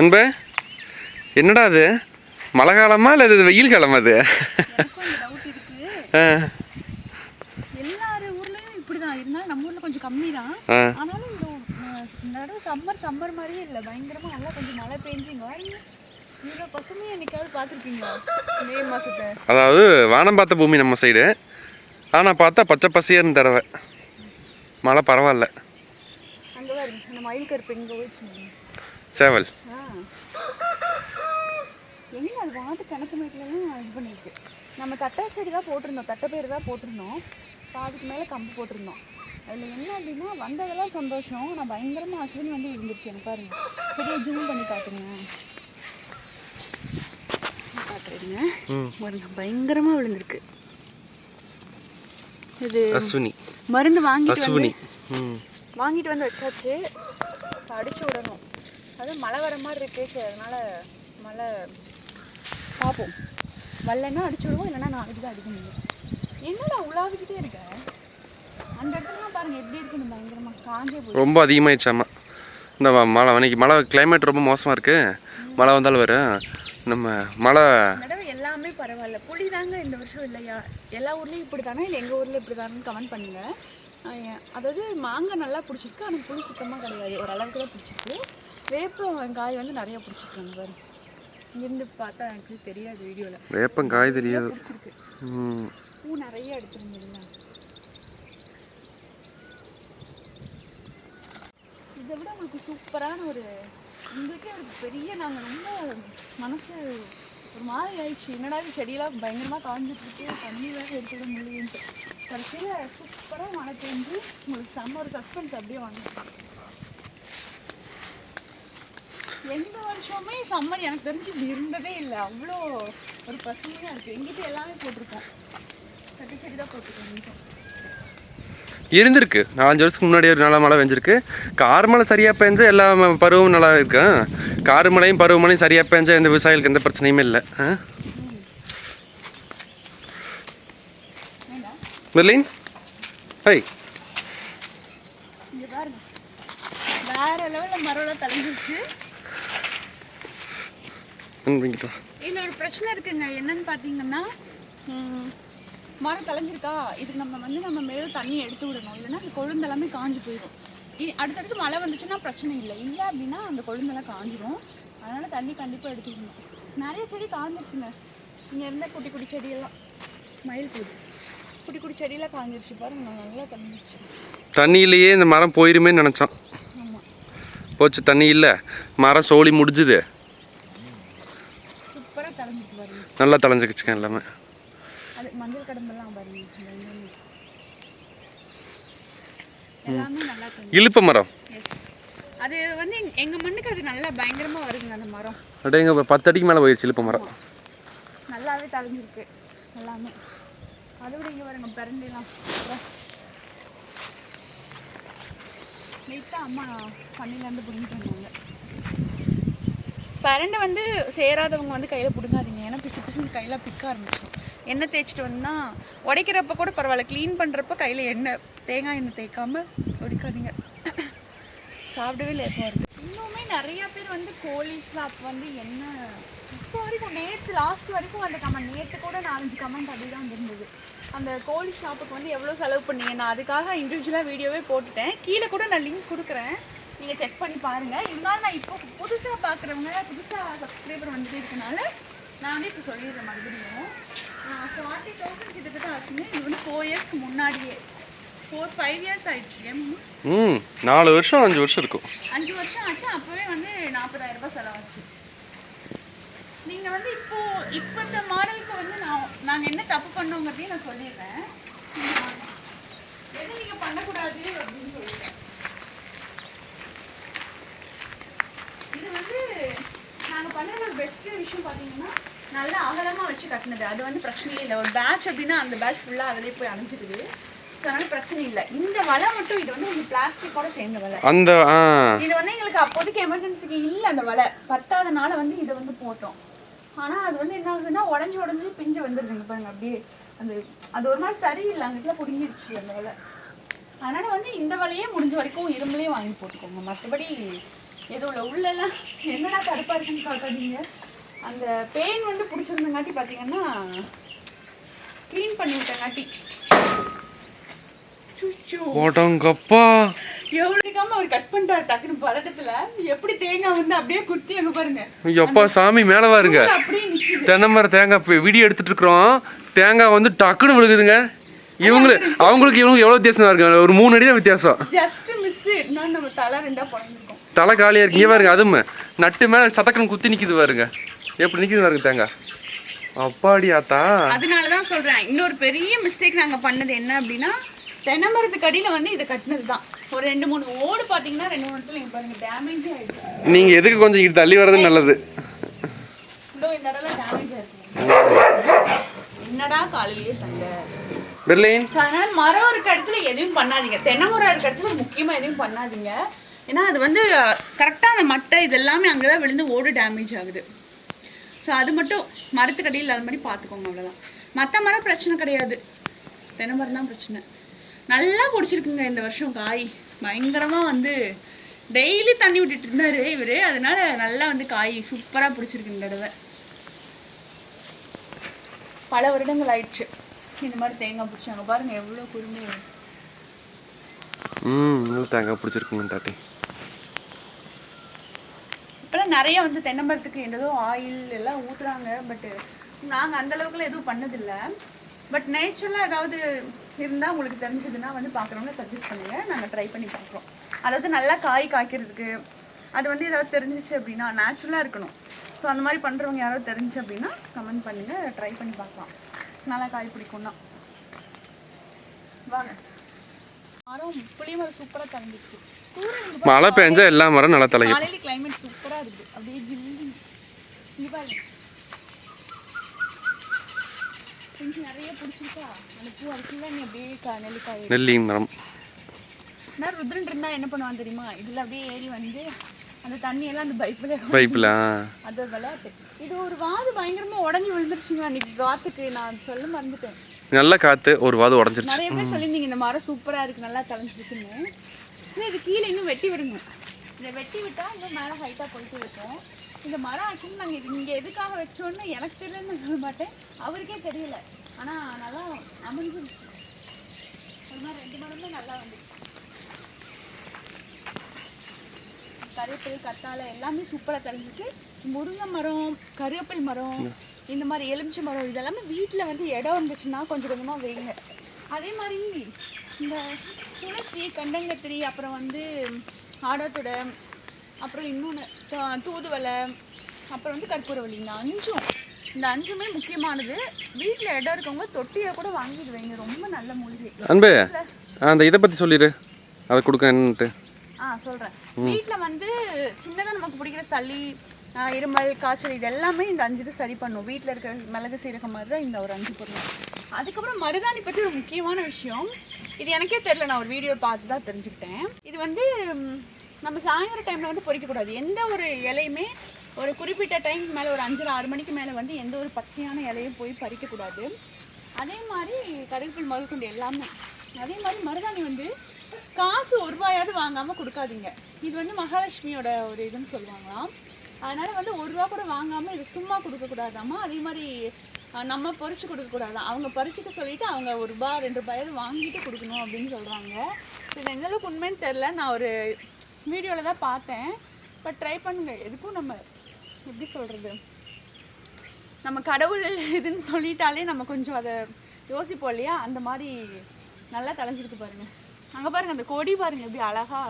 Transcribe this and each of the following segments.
அன்பு என்னடா அது? மழை காலமா இல்லை இது வெயில் காலமா அது? அதாவது வானம் பார்த்த பூமி நம்ம சைடு ஆனால் பார்த்தா பச்சை பசியர்னு தடவை. மழை பரவாயில்ல. சேவல். எங்க அது வாட்டு கிணத்து மேட்லாம் இது பண்ணிருக்கு நம்ம தட்டை செடி தான் போட்டிருந்தோம். தட்டை பேர் தான் போட்டிருந்தோம். பாதிக்கு மேலே கம்பு போட்டிருந்தோம். அதில் என்ன அப்படின்னா வந்ததெல்லாம் சந்தோஷம். நான் பயங்கரமாக அஸ்வினி வந்து விழுந்துருச்சு எனக்கு பாருங்க. செடியை ஜூம் பண்ணி காட்டுங்க ம். பாருங்க பயங்கரமாக விழுந்திருக்கு. இது அஸ்வினி. மருந்து வாங்கிட்டு வந்து வாங்கிட்டு வந்து வச்சாச்சு. அடிச்சு விடணும் அது மழை வர மாதிரி இருக்கு அதனால மழை பார்ப்போம் வரலன்னா அடிச்சு விடுவோம் இல்லைன்னா நாளைக்கு தான் அடிக்க முடியும். என்னடா உலாவிக்கிட்டே இருக்க? அந்த இடத்துலலாம் பாருங்க எப்படி இருக்குன்னு பயங்கரமா. காஞ்சே போய் ரொம்ப அதிகமாகிடுச்சாமா இந்த மழை இன்னைக்கு மழை climate ரொம்ப மோசமாக இருக்குது மழை வந்தாலும் வரும். நம்ம மழை எல்லாமே பரவாயில்ல. புளி தாங்க இந்த வருஷம் இல்லையா? எல்லா ஊர்லேயும் இப்படி தானே இல்லை எங்கள் ஊரில் இப்படி தானே கமெண்ட் பண்ணுங்க. ஆஹ் ஏன்- அதாவது மாங்காய் நல்லா பிடிச்சிருக்கு ஆனால் புளி சுத்தமாக கிடையாது. ஒரு அளவுக்கு தான் பிடிச்சிருக்கு. வேப்பம் காய் வந்து நிறைய பிடிச்சிருக்காங்க பாரு இங்கிருந்து பார்த்தா எனக்கு தெரியாது வீடியோவில் வேப்பம் காய் தெரியாது. பூ நிறைய எடுத்துருந்ததுல இதை விட உங்களுக்கு சூப்பரான ஒரு உங்களுக்கே ஒரு பெரிய நாங்கள் ரொம்ப மனசு ஒரு மாதிரி ஆயிடுச்சு. என்னடா செடியெல்லாம் பயங்கரமாக காஞ்சிட்டு இருக்கு தண்ணி வேற எடுத்துட முடியும்ட்டு கடைசியில் சூப்பராக மழை பெஞ்சு உங்களுக்கு செம்ம ஒரு சஸ்பென்ஸ் அப்படியே வாங்கிட்டு எந்த வருஷமே சம்மர் எனக்கு தெரிஞ்சு இப்படி இருந்ததே இல்லை. அவ்வளோ ஒரு பசுமையாக இருக்குது எங்கிட்ட எல்லாமே போட்டிருக்கோம். செடி தான் போட்டிருக்கோம் இருந்திருக்கு. நாலஞ்சு வருஷத்துக்கு முன்னாடி ஒரு நல்ல மழை பெஞ்சிருக்கு. கார் மழை சரியாக பெஞ்சா எல்லா பருவமும் நல்லா இருக்கும் கார் மழையும் பருவமழையும் சரியாக பெஞ்சா எந்த விவசாயிகளுக்கு எந்த பிரச்சனையுமே இல்லை. மெர்லின்? ஹை வேற லெவலில் மரம்லாம் தலைஞ்சிருச்சு ஒரு பிரச்சனை இருக்குங்க. என்னன்னு பார்த்தீங்கன்னா ம், மரம் தலைஞ்சிருக்கா இதுக்கு நம்ம வந்து நம்ம மேலே தண்ணி எடுத்து விடணும். இல்லைன்னா அந்த கொழுந்து எல்லாமே காஞ்சு போயிடும். அடுத்தடுத்து மழை வந்துச்சுன்னா பிரச்சனை இல்லை. இல்லை அப்படின்னா அந்த கொழுந்தெல்லாம் காஞ்சிரும். அதனால தண்ணி கண்டிப்பாக எடுத்து விடணும். நிறைய செடி காஞ்சிருச்சுங்க. இங்கே இருந்த குட்டி குட்டி செடியெல்லாம். மயில் போகுது குட்டி குட்டி செடியெல்லாம் காஞ்சிருச்சு. பாருங்க நல்லா கலந்துருச்சு தண்ணியிலேயே இந்த மரம் போயிருமேன்னு நினச்சோம் போச்சு தண்ணி இல்லை. மரம் சோலி முடிஞ்சுது சூப்பராக கலந்துட்டு பாருங்க நல்லா தலைஞ்சுக்கிச்சுங்க எல்லாமே அது மஞ்சள் கடம்பெல்லாம் பாருங்க இந்த இங்க. எல்லாமே. நல்லா கலந்து இழுப்ப மரம். அது வந்து எங்க- எங்க மண்ணுக்கு அது நல்லா பயங்கரமா வருதுங்க அந்த மரம். அப்படியே இங்கே பத்து அடிக்கு மேலே போயிடுச்சு இழுப்ப மரம். நல்லாவே தலைஞ்சிருக்கு எல்லாமே. அதை விட இங்க பாருங்க பிரண்டிலாம். நைட்டாக அம்மா பண்ணிலேருந்து பிடிங்கிட்டு வந்தாங்க. பரண்டை வந்து சேராதவங்க வந்து கையில் பிடுங்காதீங்க. ஏன்னா பிசு பிசுன்னு கையில் பிக்க ஆரம்பிச்சிடும் எண்ணெய் தேய்ச்சிட்டு வந்தா உடைக்கிறப்ப கூட பரவாயில்ல. க்ளீன் பண்ணுறப்ப கையில் எண்ணெய் தேங்காய் எண்ணெய் தேய்க்காமல் உடைக்காதீங்க. சாப்பிடவே லேட்டாக இருக்குது இன்னுமே நிறைய பேர் வந்து கோழி ஸ்லாப் வந்து என்ன இப்போ வரைக்கும் நேற்று லாஸ்ட் வரைக்கும் அந்த கமெண்ட் நேற்று கூட நாலஞ்சு கமெண்ட் அப்படி தான் இருந்தது. அந்த கோழி ஷாப்புக்கு வந்து எவ்வளோ செலவு பண்ணீங்க? நான் அதுக்காக இண்டிவிஜுவலாக வீடியோவே போட்டுட்டேன். கீழே கூட நான் லிங்க் கொடுக்குறேன். நீங்கள் செக் பண்ணி பாருங்கள் இருந்தாலும் நான் இப்போ புதுசாக பார்க்குறவங்க புதுசாக சப்ஸ்கிரைபர் வந்துட்டு இருக்கனால நான் வந்து இப்போ சொல்லிடுறேன் மறுபடியும். ஃபார்ட்டி தௌசண்ட் கிட்டத்தட்ட ஆச்சுங்க. இது வந்து ஃபோர் இயர்ஸ்க்கு முன்னாடியே. ஃபோர் ஃபைவ் இயர்ஸ் ஆயிடுச்சு. ம் நாலு வருஷம் அஞ்சு வருஷம் இருக்கும். அஞ்சு வருஷம் ஆச்சு. அப்போவே வந்து நாற்பதாயிரம் ரூபாய் செலவாச்சு. நீங்க வந்து இப்போ இப்போ இந்த மாடலுக்கு வந்து நான் நாங்க என்ன தப்பு பண்ணோங்கிறதையும் நான் சொல்லிடுறேன். எது நீங்க பண்ணக்கூடாது அப்படின்னு சொல்லிடுறேன். இது வந்து நாங்க பண்ணது ஒரு பெஸ்ட் விஷயம் பாத்தீங்கன்னா நல்லா அகலமா வச்சு கட்டினது. அது வந்து பிரச்சனையே இல்லை. ஒரு பேட்ச் அப்படின்னா அந்த பேட்ச் ஃபுல்லா அதிலே போய் அணைஞ்சிடுது ஸோ அதனால பிரச்சனை இல்லை. இந்த வலை மட்டும் இது வந்து பிளாஸ்டிக்கோட சேர்ந்த வலை. அந்த இது வந்து எங்களுக்கு அப்போதைக்கு எமர்ஜென்சிக்கு இல்லை அந்த வலை. பத்தாதனால வந்து இதை வந்து போட்டோம். ஆனால் அது வந்து என்ன ஆகுதுன்னா உடஞ்சி உடஞ்சி பிஞ்சு வந்துடுதுங்க பாருங்க. அப்படியே அந்த அது ஒரு மாதிரி சரியில்லை. அங்கிட்ட பிடுங்கிடுச்சு அந்த வலை. அதனால வந்து இந்த வலையே முடிஞ்ச வரைக்கும் இரும்புலேயே வாங்கி போட்டுக்கோங்க. மற்றபடி எதுவும் உள்ளெல்லாம் என்னடா கருப்பா இருக்குன்னு காட்டாதீங்க அந்த பெயின் வந்து பிடிச்சிருந்தங்காட்டி பார்த்தீங்கன்னா க்ளீன் பண்ணி விட்டங்காட்டி சுச்சு ஓட்டங்கப்பா எவ்வளோக்காம அவர் கட் பண்றாரு டக்குன்னு பதட்டத்துல. எப்படி தேங்காய் வந்து அப்படியே குத்தி அங்க பாருங்க. எப்பா சாமி மேலே வாருங்க தென்னை மரம் தேங்காய் வீடியோ எடுத்துட்டு இருக்கிறோம். தேங்காய் வந்து டக்குன்னு விழுகுதுங்க. இவங்களு அவங்களுக்கு இவங்களுக்கு எவ்வளோ வித்தியாசம் இருக்கு. ஒரு மூணு அடி தான் வித்தியாசம். ஜஸ்ட் மிஸ் நான் நம்ம தலை ரெண்டா பிறந்திருக்கோம் தலை காலியாக இருக்கு. இங்கே பாருங்க அதுவும் நட்டு மேலே சதக்கன் குத்தி நிற்கிது பாருங்க. எப்படி நிற்கிது பாருங்க தேங்காய் அப்பாடி ஆத்தா அதனால தான் சொல்றேன். இன்னொரு பெரிய மிஸ்டேக் நாங்க பண்ணது என்ன அப்படின்னா தென்னை மரத்துக்கு அடியில வந்து இதை கட்டினது தான் ஒரு ரெண்டு மூணு ஓடு பாத்தீங்கன்னா ரெண்டு மூணு இடத்துல இங்க பாருங்க டேமேஜே ஆயிடுச்சு நீங்கள் எதுக்கு கொஞ்சம் இங்கிட்டு தள்ளி வர்றது நல்லது? இந்த இடத்துல டேமேஜ் என்னடா காலையிலேயே சண்டை? பெர்லின். அதனால மரம் இருக்க இடத்துல எதுவும் பண்ணாதீங்க. தென்னை மரம் இருக்க இடத்துல முக்கியமா எதுவும் பண்ணாதீங்க. ஏன்னா அது வந்து கரெக்டாக அந்த மட்டை இதெல்லாமே அங்கே தான் விழுந்து ஓடு டேமேஜ் ஆகுது. ஸோ அது மட்டும் மரத்துக்கடியில் இல்லாத மாதிரி பார்த்துக்கோங்க அவ்வளோதான் மற்ற மரம் பிரச்சனை கிடையாது. தென்னை மரம் தான் பிரச்சனை. நல்லா பிடிச்சிருக்குங்க இந்த வருஷம் காய். பயங்கரமாக வந்து டெய்லி தண்ணி விட்டுட்டு இருந்தார் இவரு. அதனால நல்லா வந்து காய் சூப்பராக பிடிச்சிருக்கு இந்த தடவை. பல வருடங்கள் ஆயிடுச்சு. இந்த மாதிரி தேங்காய் பிடிச்சாங்க. பாருங்க எவ்வளோ குறும்பு தேங்காய் பிடிச்சிருக்குங்க தாட்டி இப்போலாம் நிறைய வந்து தென்னமரத்துக்கு என்னதோ ஆயில் எல்லாம் ஊற்றுறாங்க பட்டு நாங்கள் அந்த அளவுக்குலாம் எதுவும் பண்ணதில்லை. பட் நேச்சுரலாக ஏதாவது இருந்தால் உங்களுக்கு தெரிஞ்சதுன்னா வந்து பார்க்குறவங்க சஜஸ்ட் பண்ணுங்கள் நாங்கள் ட்ரை பண்ணி பார்க்குறோம். அதாவது நல்லா காய் காய்க்கிறதுக்கு அது வந்து ஏதாவது தெரிஞ்சிச்சு அப்படின்னா நேச்சுரலாக இருக்கணும். ஸோ அந்த மாதிரி பண்ணுறவங்க யாராவது தெரிஞ்சு அப்படின்னா கமெண்ட் பண்ணுங்கள் ட்ரை பண்ணி பார்க்கலாம். நல்லா காய் பிடிக்கும்னா. வாங்க. மரம் புளிமரம் சூப்பராக தங்கிடுச்சு மழை பெஞ்சா எல்லா மரம் நல்லா தலையும். நெல்லி மரம். நான் ருத்ரன் இருந்தா என்ன பண்ணுவான் தெரியுமா? இதுல அப்படியே ஏறி வந்து அந்த தண்ணி எல்லாம் அந்த பைப்ல அது ஒரு விளையாட்டு. இது ஒரு வாது பயங்கரமா உடஞ்சி விழுந்துருச்சுங்க. அன்னைக்கு காத்துக்கு நான் சொல்ல மறந்துட்டேன். நல்ல காற்று ஒரு வாது உடஞ்சிருச்சு. நிறைய பேர் சொல்லியிருந்தீங்க இந்த மரம் சூப்பரா இருக்கு நல்லா தலைஞ்சிருக்குன்னு. இது கீழே இன்னும் வெட்டி விடுங்க. இதை வெட்டி விட்டா இன்னும் மேலே ஹைட்டாக போயிட்டு இருக்கும். இந்த மரம் ஆக்சுவலி நாங்கள் இது இங்கே எதுக்காக வச்சோன்னு எனக்கு தெரியலன்னு சொல்ல மாட்டேன். அவருக்கே தெரியல. ஆனால் நல்லா அமைஞ்சிருச்சு ஒரு மாதிரி ரெண்டு மரமே நல்லா வந்துச்சு. கருவேப்பிலை கத்தாழை எல்லாமே சூப்பராக தெரிஞ்சுட்டு முருங்கை மரம் கருவேப்பில் மரம் இந்த மாதிரி எலுமிச்சை மரம் இதெல்லாமே வீட்டில் வந்து இடம் இருந்துச்சுன்னா கொஞ்சம் கொஞ்சமாக வைங்க. அதே மாதிரி இந்த துளசி கண்டங்கத்திரி அப்புறம் வந்து ஆடாத்தொடை அப்புறம் இன்னொன்று தூதுவளை அப்புறம் வந்து கற்பூரவள்ளி இந்த அஞ்சும் இந்த அஞ்சுமே முக்கியமானது. வீட்டில் இடம் இருக்கவங்க தொட்டியை கூட வாங்கிட்டு வைங்க. ரொம்ப நல்ல மூலிகை. அன்பு அந்த இதை பற்றி சொல்லிடு. அதை கொடுக்க என்னன்ட்டு ஆ சொல்கிறேன் வீட்டில் வந்து சின்னதாக நமக்கு பிடிக்கிற சளி இருமல் காய்ச்சல் இது எல்லாமே இந்த அஞ்சு இது சரி பண்ணும். வீட்டில் இருக்கிற மிளகு சீரகம் மாதிரி தான் இந்த ஒரு அஞ்சு பொருள். அதுக்கப்புறம் மருதாணி பற்றி ஒரு முக்கியமான விஷயம். இது எனக்கே தெரில நான் ஒரு வீடியோ பார்த்து தான் தெரிஞ்சுக்கிட்டேன். இது வந்து நம்ம சாயங்காலம் டைமில் வந்து பொறிக்கக்கூடாது. எந்த ஒரு இலையுமே ஒரு குறிப்பிட்ட டைம் மேலே ஒரு அஞ்சரை ஆறு மணிக்கு மேலே வந்து எந்த ஒரு பச்சையான இலையும் போய் பறிக்கக்கூடாது. அதே மாதிரி கருவேப்பில் முதல் கொண்டு எல்லாமே. அதே மாதிரி மருதாணி வந்து காசு ஒரு ரூபாயாவது வாங்காமல் கொடுக்காதீங்க. இது வந்து மகாலட்சுமியோட ஒரு இதுன்னு சொல்லுவாங்களாம். அதனால வந்து ஒரு ரூபா கூட வாங்காமல் இது சும்மா கொடுக்கக்கூடாதாம்மா? அதே மாதிரி நம்ம பறித்து கொடுக்கக்கூடாதான் அவங்க பறிச்சுக்க சொல்லிட்டு அவங்க ஒரு ரூபா ரெண்டு ரூபாயாவது வாங்கிட்டு கொடுக்கணும் அப்படின்னு சொல்கிறாங்க இது எந்த அளவுக்கு உண்மைன்னு தெரில நான் ஒரு வீடியோவில் தான் பார்த்தேன். பட் ட்ரை பண்ணுங்க. எதுக்கும் நம்ம எப்படி சொல்கிறது நம்ம கடவுள் இதுன்னு சொல்லிட்டாலே நம்ம கொஞ்சம் அதை யோசிப்போம் இல்லையா? அந்த மாதிரி நல்லா தலைஞ்சிருக்கு பாருங்க. அங்கே பாருங்க அந்த கொடி பாருங்க எப்படி அழகா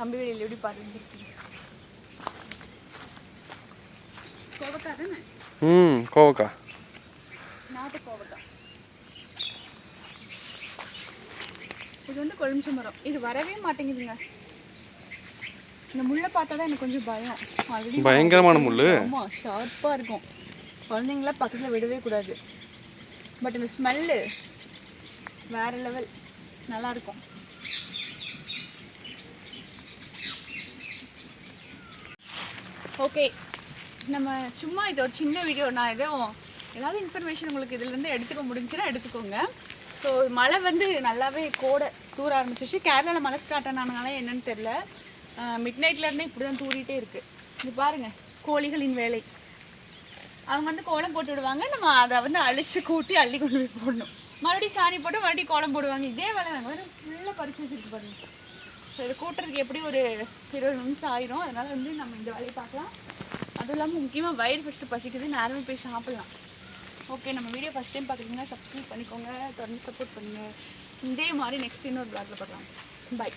கம்பி வெளியில் எப்படி பறந்துருக்கு கோவக்காய் தானே ம் கோவக்கா நாட்டு கோவக்காய். இது வந்து கொழுமிச்ச மரம். இது வரவே மாட்டேங்குதுங்க. இந்த முள்ளை பார்த்தா தான் எனக்கு கொஞ்சம் பயம். ஆல்ரெடி பயங்கரமான முள் ஆமா ஷார்ப்பாக இருக்கும். குழந்தைங்கள பக்கத்தில் விடவே கூடாது. பட் இந்த ஸ்மெல்லு வேற லெவல் நல்லா இருக்கும். ஓகே நம்ம சும்மா இது ஒரு சின்ன வீடியோ நான் எதுவும் ஏதாவது இன்ஃபர்மேஷன் உங்களுக்கு இதுலேருந்து எடுத்துக்க முடிஞ்சுன்னா எடுத்துக்கோங்க. ஸோ மழை வந்து நல்லாவே கோடை தூர ஆரம்பிச்சிச்சு கேரளாவில் மழை ஸ்டார்ட் ஆனதுனால என்னன்னு தெரில மிட் நைட்லேருந்தே இப்படி தான் தூரிகிட்டே இருக்குது இது பாருங்கள் கோழிகளின் வேலை. அவங்க வந்து கோலம் போட்டு விடுவாங்க. நம்ம அதை வந்து அழிச்சு கூட்டி அள்ளி கொண்டு போய் போடணும். மறுபடியும் சாணி போட்டு மறுபடியும் கோலம் போடுவாங்க. இதே வேலை நாங்கள் வந்து ஃபுல்லாக பறிச்சு வச்சுருக்கு பாருங்க. ஸோ இது கூட்டுறதுக்கு எப்படி ஒரு இருபது நிமிஷம் ஆயிரும். அதனால வந்து நம்ம இந்த வேலையை பார்க்கலாம். அதுவும் இல்லாமல் முக்கியமாக வயிறு ஃபஸ்ட்டு பசிக்குது நேரமே போய் சாப்பிட்லாம். ஓகே நம்ம வீடியோ ஃபஸ்ட் டைம் பார்க்குறீங்கன்னா சப்ஸ்கிரைப் பண்ணிக்கோங்க. தொடர்ந்து சப்போர்ட் பண்ணுங்கள் இதே மாதிரி நெக்ஸ்ட் இன்னொரு பிளாக்ல பார்க்கலாம். பை